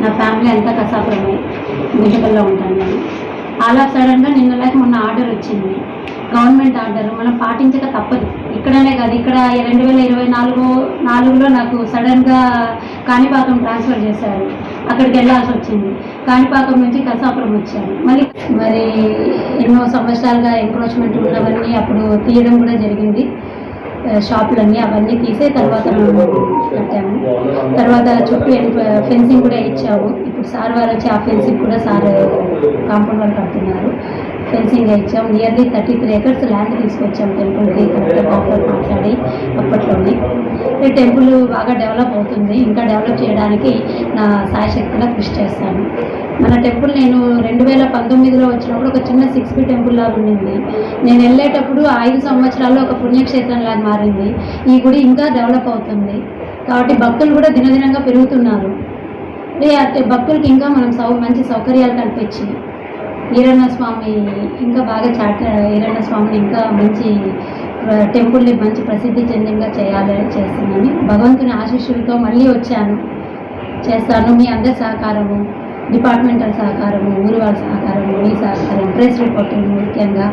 నా ఫ్యామిలీ అంతా కసాపురమే గుంటకల్లో ఉంటాను నేను. ఆల్ సడన్గా నిన్న లైక్ మొన్న ఆర్డర్ వచ్చింది. గవర్నమెంట్ ఆర్డర్ మనం పాటించక తప్పదు. ఇక్కడనే కాదు ఇక్కడ రెండు వేల ఇరవై నాలుగు నాలుగులో నాకు సడన్గా కాణిపాకం ట్రాన్స్ఫర్ చేశారు. అక్కడికి వెళ్ళాల్సి వచ్చింది. కాణిపాకం నుంచి కసాపురం వచ్చాను. మళ్ళీ మరి ఎన్నో సంవత్సరాలుగా ఎంక్రోచ్మెంట్ ఉన్నవన్నీ అప్పుడు తీయడం కూడా జరిగింది. షాపులన్నీ అవన్నీ తీసే తర్వాత మేము కట్టాము. తర్వాత చుట్టూ ఫెన్సింగ్ కూడా ఇచ్చాము. ఇప్పుడు సార్ వారు వచ్చి ఆ ఫెన్సింగ్ కూడా సార్ కాంపౌండ్ వాళ్ళు కడుతున్నారు. ఫెన్సింగ్ ఇచ్చాం nearly thirty three acres land తీసుకొచ్చాం టెంపుల్కి కరెక్ట్గా మాట్లాడి అప్పట్లోనే. ఈ టెంపుల్ బాగా డెవలప్ అవుతుంది. ఇంకా డెవలప్ చేయడానికి నా సాయశక్తిగా కృషి చేస్తాను. మన టెంపుల్ నేను రెండు వేల పంతొమ్మిదిలో వచ్చినప్పుడు ఒక చిన్న సిక్స్ ఫీట్ టెంపుల్ లాగా ఉండింది. నేను వెళ్ళేటప్పుడు ఐదు సంవత్సరాల్లో ఒక పుణ్యక్షేత్రం లాగా మారింది. ఈ గుడి ఇంకా డెవలప్ అవుతుంది. కాబట్టి భక్తులు కూడా దినదినంగా పెరుగుతున్నారు. రే అంటే భక్తులకి ఇంకా మనం సౌ మంచి సౌకర్యాలు కల్పించి ఈరಣ್ణ స్వామి ఇంకా బాగా చాట ఈరಣ್ణ స్వామిని ఇంకా మంచి టెంపుల్ని మంచి ప్రసిద్ధి చెందింగా చేయాలని చేస్తున్నాను. భగవంతుని ఆశీస్సులతో మళ్ళీ వచ్చాను. చేస్తాను. మీ అందరి సహకారము డిపార్ట్మెంటల్ సహకారము ఊరి వాళ్ళ సహకారము మీ సహకారం ప్రెస్ రిపోర్టింగ్ ముఖ్యంగా.